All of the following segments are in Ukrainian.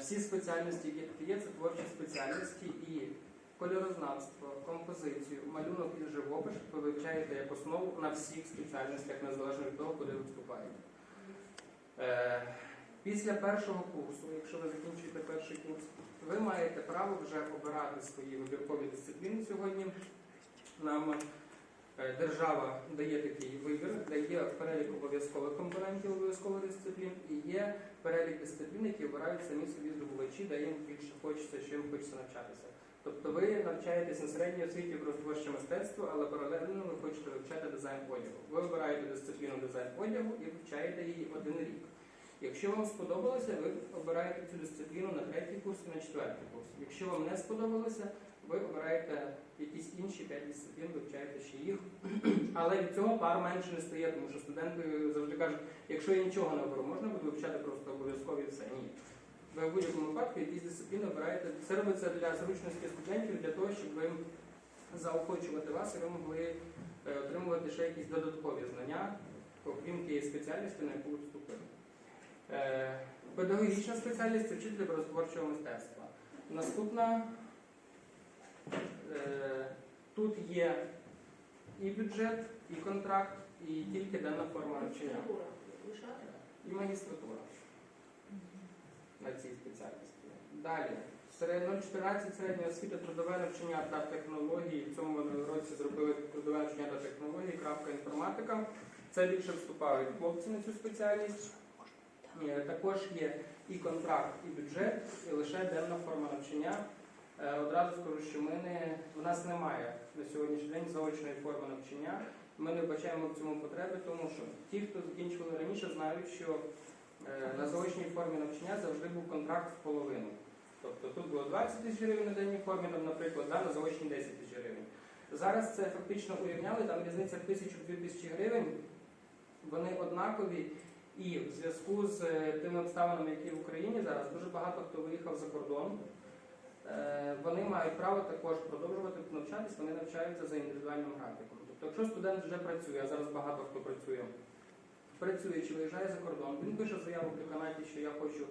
Всі спеціальності, які тут є, це творчі спеціальності і кольорознавство, композицію, малюнок і живопис ви вивчаєте як основу на всіх спеціальностях, незалежно від того, куди ви вступаєте. Е, Після першого курсу, якщо ви закінчуєте перший курс, ви маєте право вже обирати свої вибіркові дисципліни сьогодні. Нам держава дає такий вибір, дає перелік обов'язкових компонентів обов'язкових дисциплін і є перелік дисциплін, які обирають самі собі здобувачі, де їм більше хочеться, що їм хочеться навчатися. Тобто ви навчаєтесь на середній освіті творче мистецтво, але паралельно ви хочете вивчати дизайн одягу. Ви обираєте дисципліну дизайн одягу і вивчаєте її один рік. Якщо вам сподобалося, ви обираєте цю дисципліну на третій курс і на четвертий курс. Якщо вам не сподобалося, ви обираєте якісь інші п'ять дисциплін, вивчаєте ще їх. Але від цього пар менше не стає, тому що студенти завжди кажуть, якщо я нічого не оберу, можна буде вивчати просто обов'язково і все. Ні. Ви в будь-якому випадку якісь дисципліни обираєте. Це робиться для зручності студентів, для того, щоб ви заохочувати вас і ви могли е, отримувати ще якісь додаткові знання, окрім тієї спеціальності, на яку ви Педагогічна спеціальність вчитель образотворчого мистецтва. Наступна е, тут є і бюджет, і контракт, і тільки денна форма навчання. І магістратура на цій спеціальності. Далі. Серед 014 середня освіта, трудове навчання та технології. В цьому році зробили трудове навчання та технології, крапка інформатика. Це більше вступають хлопці на цю спеціальність. Також є і контракт, і бюджет, і лише денна форма навчання. Е, Одразу скажу, що ми не, в нас немає на сьогоднішній день заочної форми навчання. Ми не бачаємо в цьому потреби, тому що ті, хто закінчували раніше, знають, що е, на заочній формі навчання завжди був контракт в половину. Тобто тут було 20 тисяч гривень на денній формі, наприклад, да, на заочній 10 тисяч гривень. Зараз це фактично урівняли, там різниця в тисячу-дві тисячі гривень, вони однакові. І в зв'язку з е, тими обставинами, які в Україні зараз, дуже багато хто виїхав за кордон. Е, Вони мають право також продовжувати навчатись, вони навчаються за індивідуальним графіком. Тобто, якщо студент вже працює, а зараз багато хто працює, працює чи виїжджає за кордон, він пише заяву в деканаті, що я хочу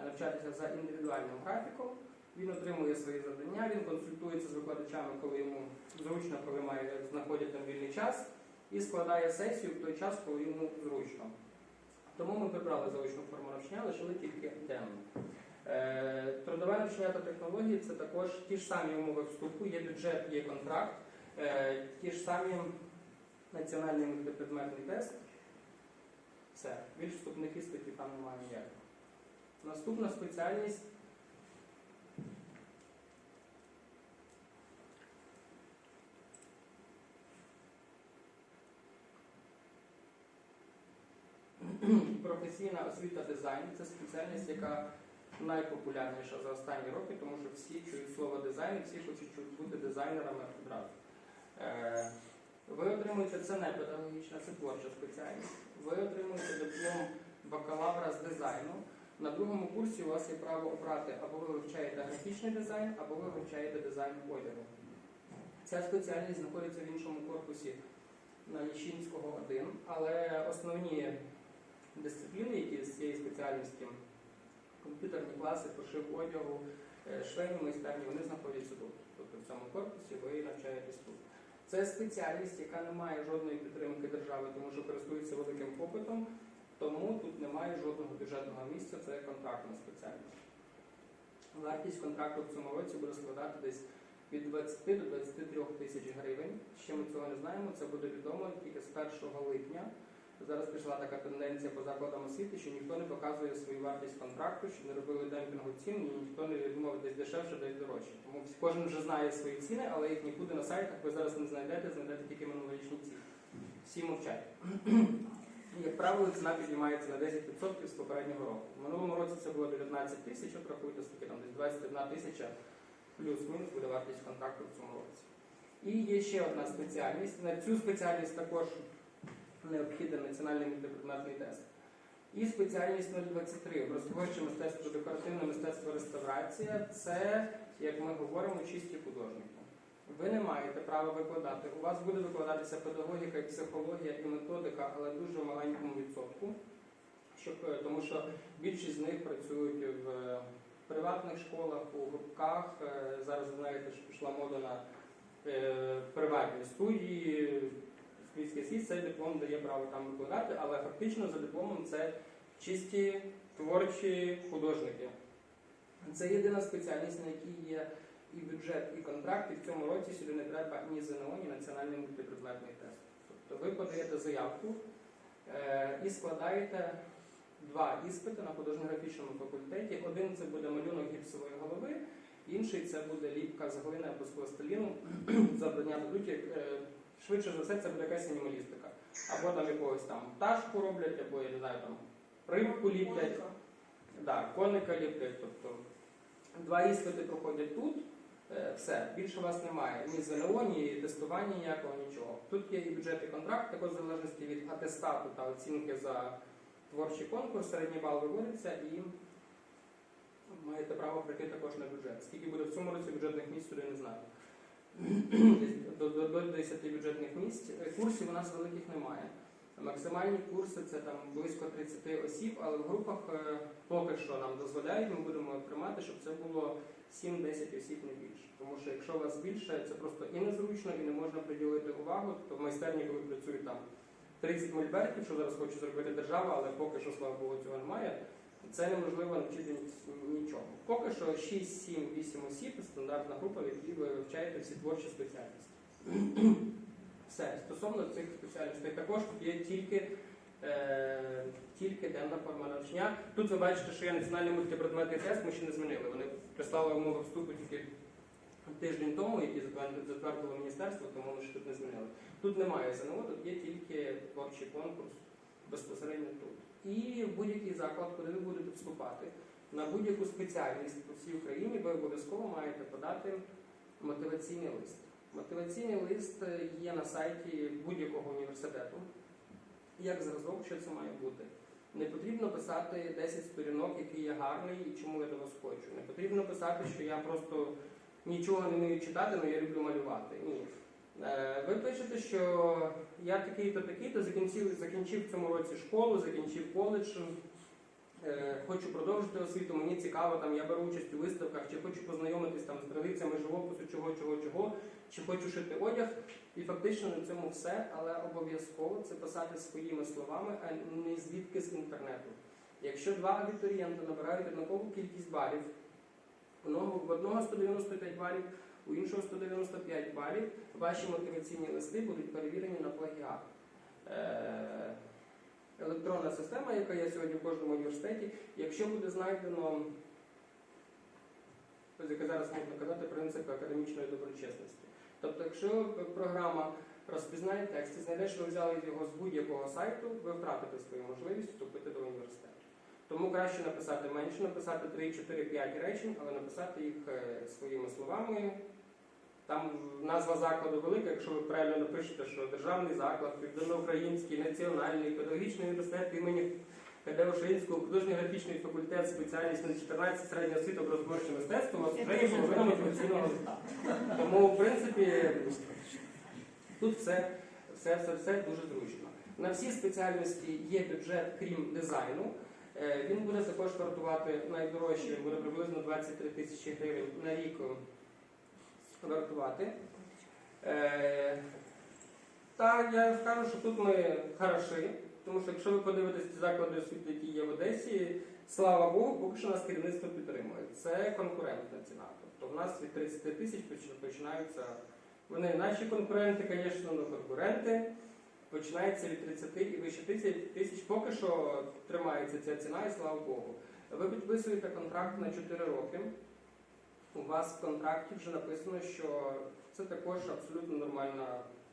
е, навчатися за індивідуальним графіком. Він отримує свої завдання, він консультується з викладачами, коли йому зручно, коли має знаходять там вільний час, і складає сесію в той час, коли йому зручно. Тому ми прибрали заочну форму навчання, лишили тільки денну. Е, Трудове навчання та технології це також ті ж самі умови вступу, є бюджет, є контракт, е, ті ж самі національний мультипредметний тест. Все, більш вступних іспитів там немає ніякого. Наступна спеціальність професійна освіта дизайн. Це спеціальність, яка найпопулярніша за останні роки, тому що всі чують слово дизайн, всі хочуть бути дизайнерами одразу. Е, Ви отримуєте це не педагогічна, це творча спеціальність. Ви отримуєте диплом бакалавра з дизайну. На другому курсі у вас є право обрати або ви вивчаєте графічний дизайн, або ви вивчаєте дизайн одягу. Ця спеціальність знаходиться в іншому корпусі на Ніщинського 1, але основні дисципліни, які з цієї спеціальності, комп'ютерні класи, пошив одягу, е, швейні майстерні, вони знаходяться тут. Тобто в цьому корпусі ви навчаєтесь тут. Це спеціальність, яка не має жодної підтримки держави, тому що користується великим попитом, тому тут немає жодного бюджетного місця, це контрактна спеціальність. Вартість контракту в цьому році буде складати десь від 20 до 23 тисяч гривень. Ще ми цього не знаємо, це буде відомо тільки з 1 липня. Зараз пішла така тенденція по закладам освіти, що ніхто не показує свою вартість контракту, що не робили демпінгу цін, і ніхто не думав десь дешевше, десь дорожче. Тому кожен вже знає свої ціни, але їх нікуди на сайтах ви зараз не знайдете, знайдете тільки минулорічні ціни. Всі мовчать. Як правило, ціна піднімається на 10% з попереднього року. В минулому році це було 19 тисяч, от рахуйте, скільки там десь 21 тисяча плюс-мінус буде вартість контракту в цьому році. І є ще одна спеціальність. На цю спеціальність також необхідний національний мультипредметний тест. І спеціальність 023 образотворче мистецтво, декоративне мистецтво, реставрація це, як ми говоримо, чисті художники. Ви не маєте права викладати. У вас буде викладатися педагогіка, психологія і методика, але дуже маленькому відсотку, щоб, е, тому що більшість з них працюють в приватних школах, у гуртках. Е, Зараз знаєте, що пішла мода на е, приватні студії. Світський світ цей диплом дає право там викладати, але фактично за дипломом це чисті творчі художники. Це єдина спеціальність, на якій є і бюджет, і контракт, і в цьому році сюди не треба ні ЗНО, ні національний мультипредметний тест. Тобто ви подаєте заявку е, і складаєте два іспити на художньо-графічному факультеті. Один це буде малюнок гіпсової голови, інший це буде ліпка з глини або з пластиліну. Завдання дадуть. Швидше за все, це буде якась анімалістика. Або там якогось там пташку роблять, або я не знаю, там рибку ліплять. Да, коника ліплять. Тобто два іспити проходять тут. Е, Все, більше вас немає ні ЗНО, ні тестування ніякого, нічого. Тут є і бюджетний контракт, також в залежності від атестату та оцінки за творчий конкурс, середній бал виводиться і маєте право прийти також на бюджет. Скільки буде в цьому році бюджетних місць, туди не знаю. До, до, до 10 бюджетних місць. Е, Курсів у нас великих немає. Максимальні курси це там близько 30 осіб, але в групах е, поки що нам дозволяють, ми будемо приймати, щоб це було 7-10 осіб не більше. Тому що якщо вас більше, це просто і незручно, і не можна приділити увагу. Тобто в майстерні, коли працюють там 30 мольбертів, що зараз хоче зробити держава, але поки що, слава Богу, цього немає. Це неможливо навчити нічого. Поки що 6, 7, 8 осіб стандартна група, в якій ви вивчаєте всі творчі спеціальності. Все, стосовно цих спеціальностей, також тут є тільки, е, тільки денна форма навчання. Тут ви бачите, що є національний мультипредметний тест, ми ще не змінили. Вони прислали умови вступу тільки тиждень тому, які затвердило міністерство, тому ми ще тут не змінили. Тут немає ЗНО, тут є тільки творчий конкурс безпосередньо тут. І в будь-який заклад, куди ви будете вступати, на будь-яку спеціальність по всій Україні, ви обов'язково маєте подати мотиваційний лист. Мотиваційний лист є на сайті будь-якого університету. Як зразок, що це має бути. Не потрібно писати 10 сторінок, який є гарний і чому я до вас хочу. Не потрібно писати, що я просто нічого не вмію читати, але я люблю малювати. Ні. Е, Ви пишете, що я такий-то, такий-то, закінчив, закінчив в цьому році школу, закінчив коледж, е, хочу продовжити освіту, мені цікаво, там, я беру участь у виставках, чи хочу познайомитись там, з традиціями живопису, чого, чого, чого, чи хочу шити одяг. І фактично на цьому все, але обов'язково це писати своїми словами, а не звідки з інтернету. Якщо два абітурієнти набирають однакову кількість балів, в одного 195 балів, у іншого 195 балів, ваші мотиваційні листи будуть перевірені на плагіат. Е, Електронна система, яка є сьогодні в кожному університеті, якщо буде знайдено, ось як зараз можна казати, принцип академічної доброчесності. Тобто, якщо програма розпізнає текст і знайде, що ви взяли його з будь-якого сайту, ви втратите свою можливість вступити до університету. Тому краще написати менше, написати 3, 4, 5 речень, але написати їх е, своїми словами. Там назва закладу велика, якщо ви правильно напишете, що державний заклад, південноукраїнський, національний, педагогічний університет імені КД Ошинського, художньо-графічний факультет, спеціальність на 14 середня освіта образотворче мистецтво, у вас вже є половина мотиваційного листа. Тому, в принципі, тут все, все, все, все дуже зручно. На всі спеціальності є бюджет, крім дизайну. Е, Він буде також вартувати найдорожче, він буде приблизно 23 тисячі гривень на рік вартувати. Е, Та я скажу, що тут ми хороші, тому що якщо ви подивитесь ті заклади освіти, які є в Одесі, слава Богу, поки що нас керівництво підтримує. Це конкурентна ціна. Тобто в нас від 30 тисяч починаються. Вони наші конкуренти, звісно, але конкуренти. Починається від 30 і вище тисяч. Поки що тримається ця ціна, і слава Богу. Ви підписуєте контракт на 4 роки. У вас в контракті вже написано, що це також абсолютно нормальна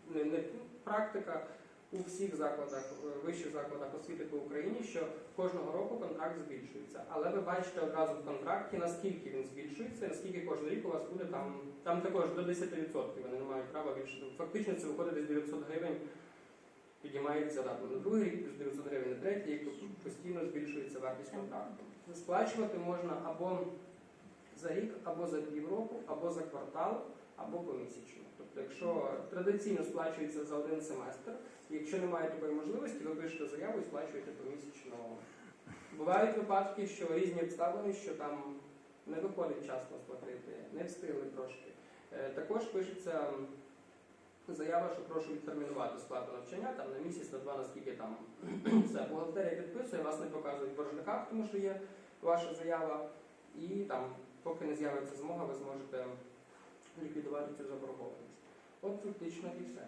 не, не практика у всіх закладах, е, вищих закладах освіти по Україні, що кожного року контракт збільшується. Але ви бачите одразу в контракті, наскільки він збільшується, наскільки кожен рік у вас буде там, там також до 10%. Вони не мають права більше. Фактично це виходить десь 900 гривень. Підіймається дату на другий рік, плюс 900 гривень на третій рік, тобто постійно збільшується вартість контракту. Сплачувати можна або за рік, або за півроку, або за квартал, або помісячно. Тобто, якщо традиційно сплачується за один семестр, якщо немає такої можливості, ви пишете заяву і сплачуєте помісячно. Бувають випадки, що різні обставини, що там не виходить вчасно сплатити, не встигли трошки. Е, Також пишеться заява, що прошу відтермінувати сплату навчання там, на місяць, на два, наскільки там все. Бухгалтерія підписує, вас не показують в боржниках, тому що є ваша заява, і там, поки не з'явиться змога, ви зможете ліквідувати цю заборгованість. От фактично і все.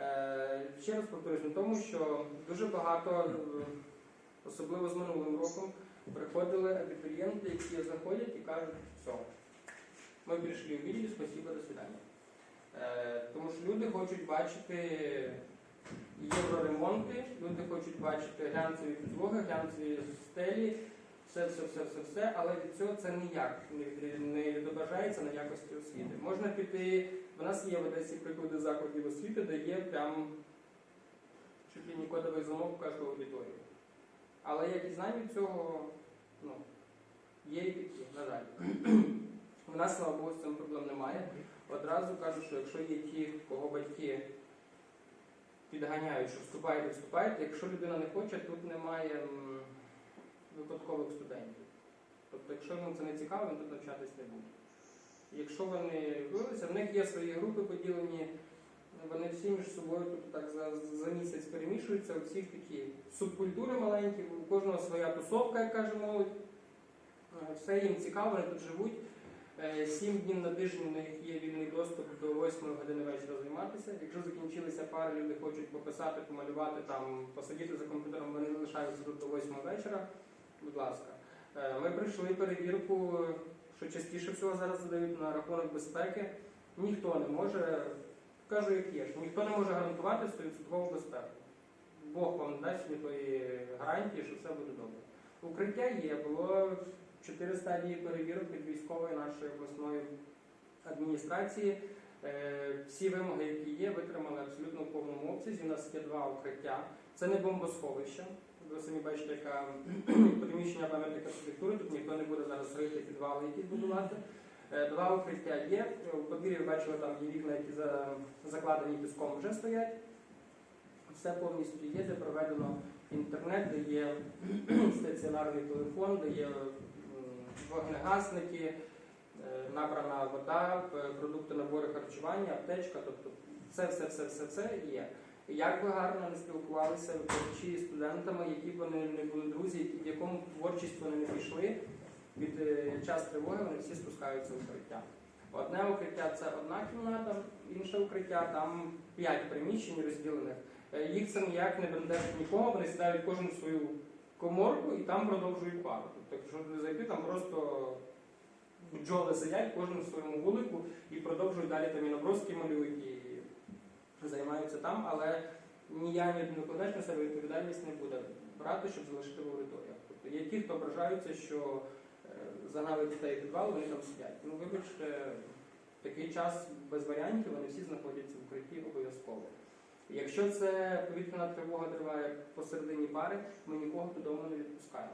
Е, ще раз повторюсь на тому, що дуже багато, е, особливо з минулим роком, приходили абітурієнти, які заходять і кажуть, все, ми прийшли у відділ, спасибо, до свидання. Е, тому що люди хочуть бачити євроремонти, люди хочуть бачити глянцеві підлоги, глянцеві стелі, все, все, все, все, все, але від цього це ніяк не, від- відображається на якості освіти. Можна піти, в нас є в Одесі приклади закладів освіти, де є прям чуть ли не кодовий замок в кожну аудиторію. Але якість знань від цього ну, є і такі, на жаль. У нас, слава Богу, з цим проблем немає. Одразу кажу, що якщо є ті, кого батьки підганяють, що вступайте, вступайте, якщо людина не хоче, тут немає випадкових студентів. Тобто, якщо йому це не цікаво, він тут навчатись не буде. Якщо вони вилися, в них є свої групи поділені, вони всі між собою тут так за, за місяць перемішуються, у всіх такі субкультури маленькі, у кожного своя тусовка, як каже молодь. Е, Все їм цікаво, вони тут живуть. Е, Сім днів на тиждень у них є вільний доступ до 8 години вечора займатися. Якщо закінчилися пари, люди хочуть пописати, помалювати, там, посидіти за комп'ютером, вони залишаються тут до 8 вечора. Будь ласка. Е, Ми пройшли перевірку, що частіше всього зараз задають на рахунок безпеки. Ніхто не може, кажу, як є, що ніхто не може гарантувати 100% безпеку. Бог вам дасть мені тої гарантії, що все буде добре. Укриття є, було чотири стадії перевірок від військової нашої обласної адміністрації. Е, Всі вимоги, які є, витримали абсолютно в повному обсязі. У нас є два укриття. Це не бомбосховище. Ви самі бачите, яка приміщення пам'ятник архітектури. Тут ніхто не буде зараз рити підвали, якісь будувати. Е, Два укриття є. У подвір'ї бачили, там є вікна, які закладені піском, вже стоять. Все повністю є, де проведено інтернет, де є стаціонарний телефон, де є вогнегасники, е, набрана вода, продукти набори харчування, аптечка, тобто все, все, все, все, все є. Як би гарно не спілкувалися викладачі з студентами, які б вони не були друзі, в якому творчість вони не пішли, від е, час тривоги вони всі спускаються в укриття. Одне укриття це одна кімната, інше укриття там п'ять приміщень розділених. Е, Їх це ніяк не бентежить нікого, вони сідають кожен свою коморку і там продовжують пару. Тобто, якщо туди зайти, там просто бджоли сидять, кожен в своєму вулику і продовжують далі там і наброски малюють, займаються там, але ні я, ні викладач на себе відповідальність не буде брати, щоб залишити в аудиторіях. Тобто є ті, хто ображаються, що е, загнали дітей підвал, вони там сидять. Ну, вибачте, такий час без варіантів вони всі знаходяться в укритті обов'язково. Якщо це повітряна тривога триває посередині пари, ми нікого додому не відпускаємо.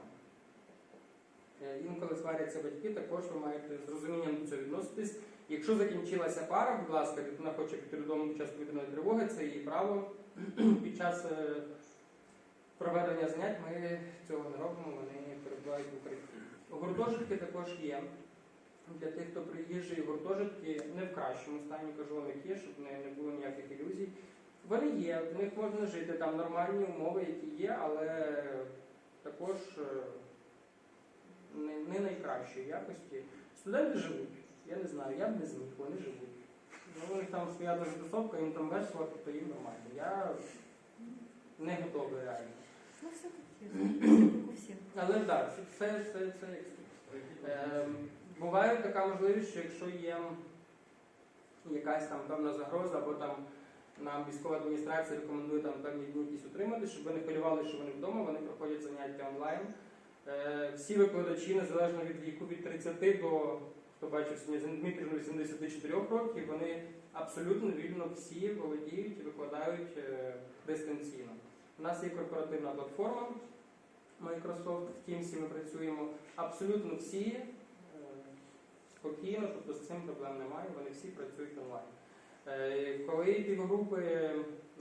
Е, Інколи сваряться батьки, також ви маєте з розумінням до цього відноситись. Якщо закінчилася пара, будь ласка, дитина хоче піти додому під час повітряної тривоги, це її право. Під час е, проведення занять ми цього не робимо, вони перебувають в укритті. Гуртожитки також є. Для тих, хто приїжджає, гуртожитки не в кращому стані, кажу як є, щоб не, було ніяких ілюзій. Вони є, в них можна жити, там нормальні умови, які є, але також е, не найкращої якості. Студенти живуть. Я не знаю, я б не зміг, вони живуть. Ну, у них там своя дуже тусовка, їм там весело, тобто їм нормально. Я не готовий реально. Ну, все-таки, всіх. Але так, це, це, це, це як Ем, Буває така можливість, що якщо є якась там певна загроза, або там нам військова адміністрація рекомендує там певні дні якісь утримати, щоб ви не хвилювали, що вони вдома, вони проходять заняття онлайн. Е, Всі викладачі, незалежно від віку, від 30 до хто бачив сьогодні Дмитрівну 84 років, вони абсолютно вільно всі володіють і викладають е, дистанційно. У нас є корпоративна платформа Microsoft, в Teams ми працюємо. Абсолютно всі е, спокійно, тобто з цим проблем немає, вони всі працюють онлайн. Е, Коли півгрупи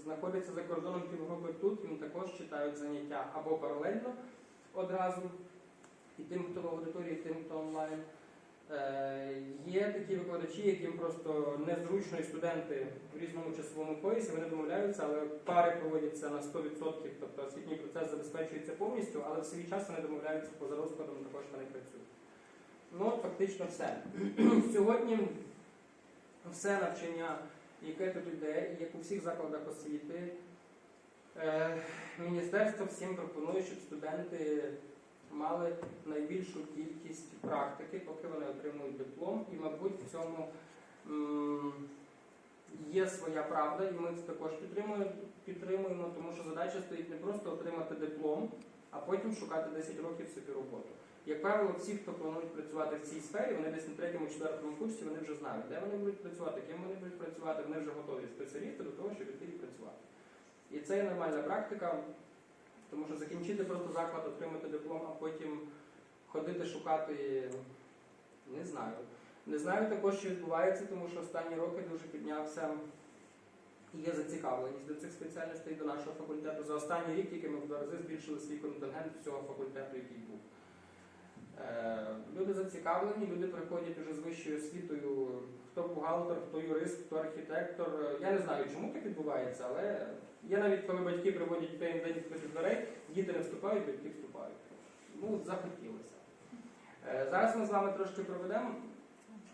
знаходяться за кордоном півгрупи тут, їм також читають заняття або паралельно одразу, і тим, хто в аудиторії, і тим, хто онлайн. Е, Є такі викладачі, яким просто незручно і студенти в різному часовому поясі, вони домовляються, але пари проводяться на 100%, тобто освітній процес забезпечується повністю, але в свій час вони домовляються поза розкладом, також вони працюють. Ну, фактично все. Сьогодні все навчання, яке тут йде, як у всіх закладах освіти, е, міністерство всім пропонує, щоб студенти мали найбільшу кількість практики, поки вони отримують диплом. І, мабуть, в цьому є своя правда, і ми це також підтримуємо, тому що задача стоїть не просто отримати диплом, а потім шукати 10 років собі роботу. Як правило, всі, хто планують працювати в цій сфері, вони десь на третьому, четвертому курсі, вони вже знають, де вони будуть працювати, ким вони будуть працювати, вони вже готові спеціалісти до того, щоб іти і працювати. І це є нормальна практика, тому що закінчити просто заклад, отримати диплом, а потім ходити шукати, не знаю. Не знаю також, що відбувається, тому що останні роки дуже піднявся і є зацікавленість до цих спеціальностей до нашого факультету. За останній рік тільки ми в два рази збільшили свій контингент всього факультету, який був. Е, Люди зацікавлені, люди приходять уже з вищою освітою, хто бухгалтер, хто юрист, хто архітектор. Я не знаю, чому так відбувається, але є навіть коли батьки приводять дітей на день відкритих дверей, діти не вступають, батьки вступають. Ну, захотілося. Е, Зараз ми з вами трошки проведемо.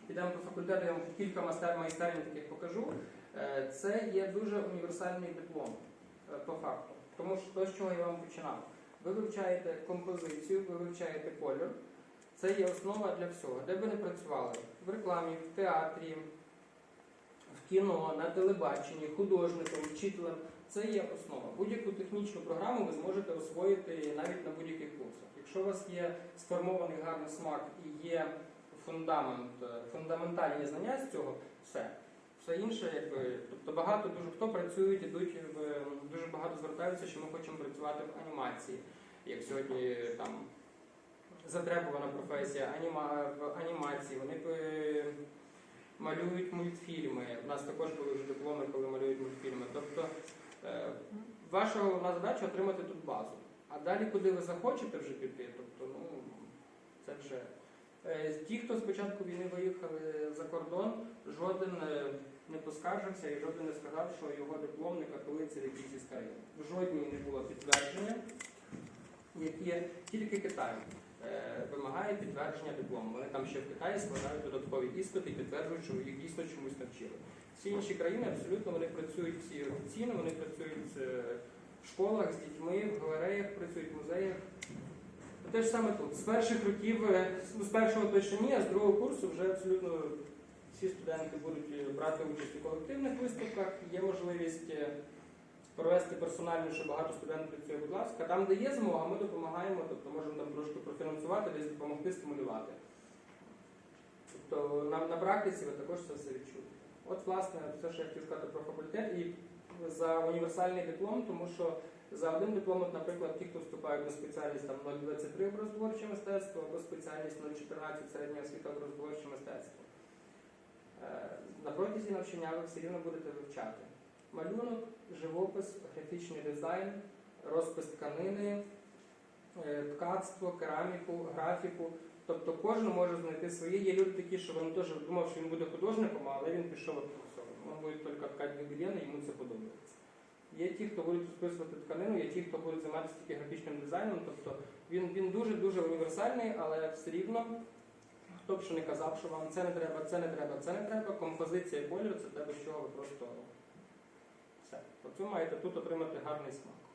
Підемо по факультету, я вам кілька майстерень таких покажу. Е, Це є дуже універсальний диплом е, по факту. Тому що то, з чого я вам починав. Ви вивчаєте композицію, ви вивчаєте колір. Це є основа для всього. Де б ви не працювали? В рекламі, в театрі, в кіно, на телебаченні, художником, вчителем. Це є основа. Будь-яку технічну програму ви зможете освоїти навіть на будь-яких курсах. Якщо у вас є сформований гарний смак і є фундамент, е, фундаментальні знання з цього, все. Все інше, якби, тобто багато дуже хто працюють, ідуть в дуже багато звертаються, що ми хочемо працювати в анімації. Як сьогодні там затребувана професія аніма, в анімації, вони е, малюють мультфільми. У нас також були вже дипломи, коли малюють мультфільми. Тобто е, ваша головна задача отримати тут базу. А далі, куди ви захочете вже піти, тобто, ну, це вже. Е, Ті, хто з початку війни виїхали за кордон, жоден е, не поскаржився і жоден не сказав, що його диплом не катується в якійсь із країн. В жодній не було підтвердження, яке тільки Китай е, вимагає підтвердження диплому. Вони там ще в Китаї складають додаткові іспити і підтверджують, що їх дійсно чомусь навчили. Всі інші країни абсолютно вони працюють всі офіційно, вони працюють е, в школах з дітьми, в галереях, працюють в музеях. Те ж саме тут. З перших років, е, ну, з першого точно ні, а з другого курсу вже абсолютно всі студенти будуть е, брати участь у колективних виставках. Є можливість провести персонально, що багато студентів працює, будь ласка. Там, де є змога, ми допомагаємо, тобто можемо там трошки профінансувати, десь допомогти стимулювати. Тобто на, на практиці ви також це все відчуєте. От, власне, все, що я хотів сказати про факультет. І за універсальний диплом, тому що за один диплом, от, наприклад, ті, хто вступають на спеціальність там 023 образотворче мистецтво або спеціальність 014 середня освіта образотворче мистецтво. Е, На протязі навчання ви все рівно будете вивчати малюнок, живопис, графічний дизайн, розпис тканини, е, ткацтво, кераміку, графіку. Тобто кожен може знайти своє. Є люди такі, що він теж думав, що він буде художником, але він пішов обкурсовим. Він буде тільки ткати гобелени, йому це подобається. Є ті, хто будуть розписувати тканину, є ті, хто будуть займатися тільки графічним дизайном. Тобто він, дуже-дуже універсальний, але все рівно, хто б що не казав, що вам це не треба, це не треба, це не треба. Композиція кольору це те, без чого ви просто все. Тобто ви маєте тут отримати гарний смак.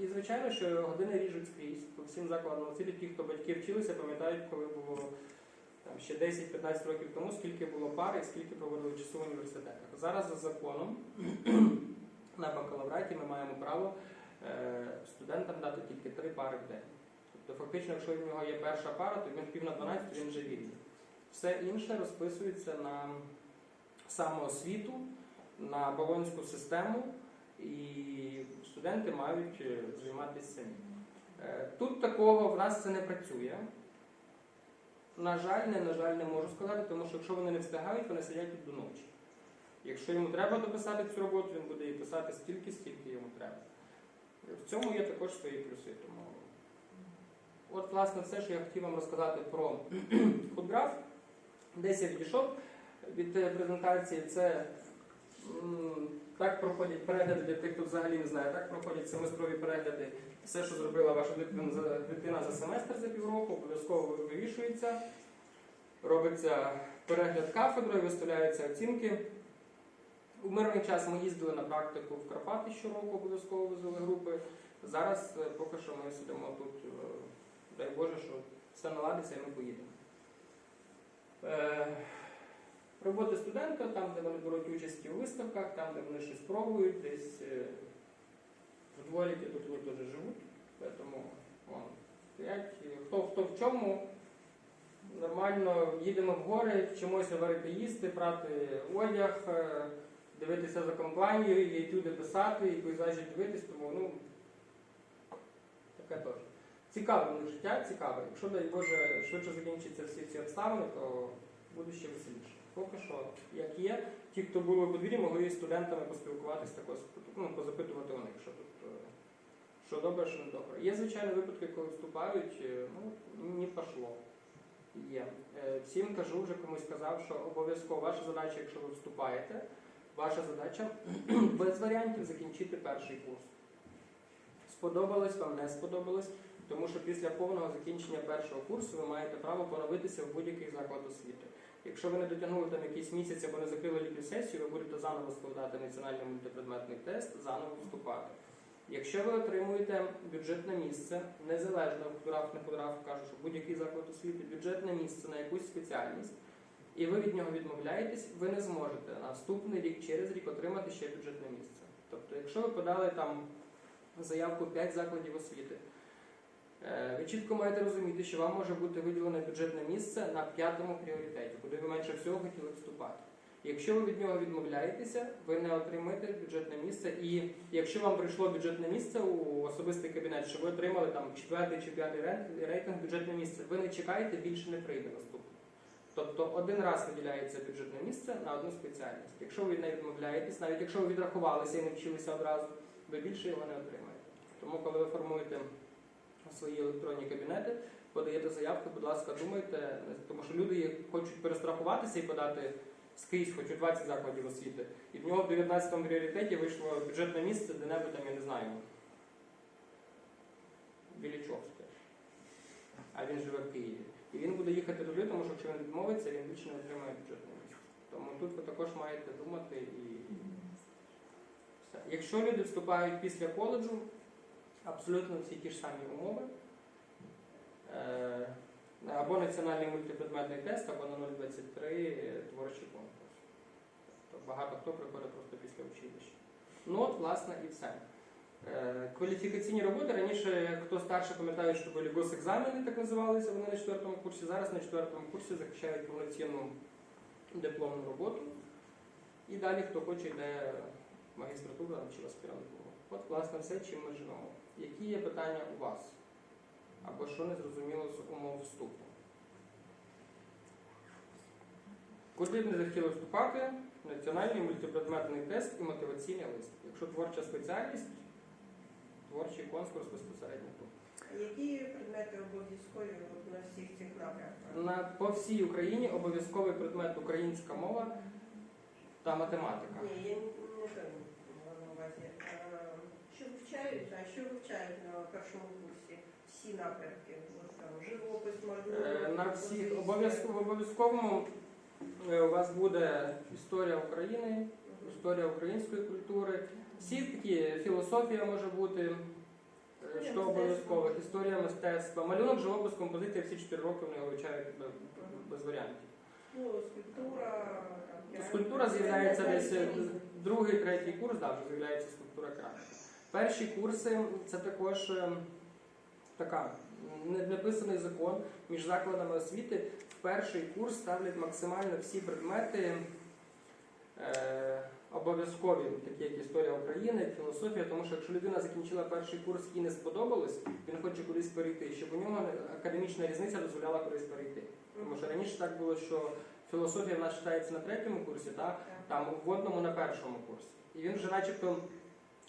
І звичайно, що години ріжуть скрізь по всім закладам освіти. Ті, хто батьки вчилися, пам'ятають, коли було там, ще 10-15 років тому, скільки було пар і скільки проводили часу в університетах. Зараз за законом на бакалавраті ми маємо право е, студентам дати тільки три пари в день. Тобто, фактично, якщо в нього є перша пара, то він пів на 12, він вже вільний. Все інше розписується на самоосвіту, на балонську систему, і студенти мають е, займатися самі. Е, Тут такого в нас це не працює. На жаль, не на жаль, не можу сказати, тому що якщо вони не встигають, вони сидять тут до ночі. Якщо йому треба дописати цю роботу, він буде її писати стільки, скільки йому треба. В цьому є також свої плюси. Тому От, власне, все, що я хотів вам розказати про фотограф. Десь я відійшов від презентації. Це так проходять перегляди для тих, хто взагалі не знає, так проходять семестрові перегляди. Все, що зробила ваша дитина за, семестр за півроку, обов'язково вивішується. Робиться перегляд кафедрою, виставляються оцінки. У мирний час ми їздили на практику в Карпати щороку, обов'язково везли групи. Зараз е, поки що ми сидимо тут, е, дай Боже, що все наладиться і ми поїдемо. Роботи студента, там, де вони беруть участь у виставках, там, де вони щось пробують, десь е, в дворіки тут вони теж живуть, тому вон, стоять. Хто, хто в чому, нормально їдемо в гори, вчимося варити їсти, прати одяг, е, дивитися за компанією, і етюди писати, і пейзажі дивитись, тому ну, таке теж. Цікаве в життя, цікаве. Якщо, дай Боже, швидше закінчаться всі ці обставини, то буде ще веселіше. Поки що, як є, ті, хто були у подвір'ї, могли із студентами поспілкуватися також, ну, позапитувати у них, що тут, е, що добре, що не добре. Є, звичайно, випадки, коли вступають, е, ну, не пошло. Є. Е, Всім кажу, вже комусь казав, що обов'язково ваша задача, якщо ви вступаєте, ваша задача без варіантів закінчити перший курс. Сподобалось вам, не сподобалось, тому що після повного закінчення першого курсу ви маєте право поновитися в будь-який заклад освіти. Якщо ви не дотягнули там якийсь місяць або не закрили літню сесію, ви будете заново складати національний мультипредметний тест, заново вступати. Якщо ви отримуєте бюджетне місце, незалежно фотограф, не фотограф, кажу, що будь-який заклад освіти, бюджетне місце на якусь спеціальність, і ви від нього відмовляєтесь, ви не зможете наступний рік через рік отримати ще бюджетне місце. Тобто, якщо ви подали там заявку в 5 закладів освіти, ви чітко маєте розуміти, що вам може бути виділене бюджетне місце на п'ятому пріоритеті, куди ви менше всього хотіли вступати. Якщо ви від нього відмовляєтеся, ви не отримаєте бюджетне місце. І якщо вам прийшло бюджетне місце у особистий кабінет, що ви отримали там четвертий чи п'ятий рейтинг бюджетне місце, ви не чекаєте, більше не прийде наступне. Тобто один раз виділяється бюджетне місце на одну спеціальність. Якщо ви не відмовляєтесь, навіть якщо ви відрахувалися і не вчилися одразу, ви більше його не отримаєте. Тому, коли ви формуєте свої електронні кабінети, подаєте заявку, будь ласка, думайте, тому що люди хочуть перестрахуватися і подати скрізь, хоч у 20 закладів освіти. І в нього в 19-му пріоритеті вийшло бюджетне місце, де-небудь там, я не знаю, Білічовське. А він живе в Києві. І він буде їхати туди, тому що якщо він відмовиться, він більше не отримає бюджетне місце. Тому тут ви також маєте думати і все. Якщо люди вступають після коледжу, абсолютно всі ті ж самі умови. Е, Або національний мультипредметний тест, або на 023 творчий конкурс. Тобто багато хто приходить просто після училища. Ну от, власне, і все. Е, Кваліфікаційні роботи раніше, хто старше пам'ятає, що були госекзамени, так називалися вони на четвертому курсі. Зараз на четвертому курсі захищають повноцінну дипломну роботу. І далі, хто хоче, йде в магістратуру чи в аспірантуру. От, власне, все, чим ми живемо. Які є питання у вас? Або що не зрозуміло з умов вступу? Куди б не захотіли вступати, національний мультипредметний тест і мотиваційний лист. Якщо творча спеціальність, творчий конкурс безпосередньо тут. Які предмети обов'язкові на всіх цих напрямках? На, по всій Україні обов'язковий предмет українська мова та математика. Ні, я не, не увазі. А, Що вивчають, а що вивчають на першому курсі? Всі напрямки, От там живопис, можливо. Е, На всіх обов'язково в обов'язковому е, у вас буде історія України, історія української культури. Всі такі філософія може бути, е, що обов'язково, історія мистецтва, малюнок, живопис, композиція, всі 4 роки вони вивчають без, без варіантів. Ну, скульптура. там, Скульптура з'являється десь е, другий, третій курс, да, вже з'являється скульптура кераміка. Перші курси це також е, така не- неписаний закон між закладами освіти. В перший курс ставлять максимально всі предмети е, обов'язкові, такі як історія України, філософія, тому що якщо людина закінчила перший курс і не сподобалось, він хоче кудись перейти, щоб у нього академічна різниця дозволяла кудись перейти. Тому що раніше так було, що філософія в нас читається на третьому курсі? Так. там у вводному на першому курсі. І він вже начебто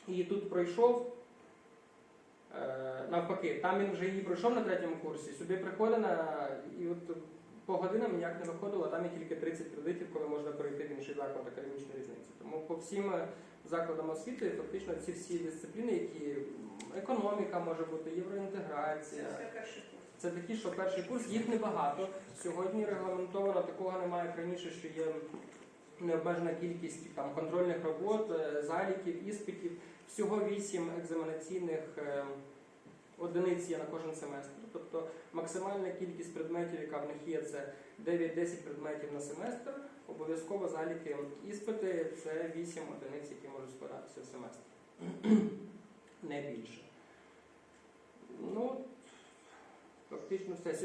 її тут пройшов, Е, навпаки, там він вже її пройшов на третьому курсі, сюди приходить на, і от по годинам ніяк не виходило, там є тільки 30 кредитів, коли можна перейти в інший заклад академічна різниця. Тому по всім е, закладам освіти фактично ці всі дисципліни, які економіка може бути, євроінтеграція. все перший курс. Це такі, що перший курс, їх небагато. Сьогодні регламентовано такого немає, як раніше, що є необмежена кількість там контрольних робот, е, заліків, іспитів. Всього вісім екзаменаційних е, одиниць є на кожен семестр. Тобто максимальна кількість предметів, яка в них є, це 9-10 предметів на семестр. Обов'язково заліки іспити це 8 одиниць, які можуть складатися в семестр. Не більше. Ну, фактично все.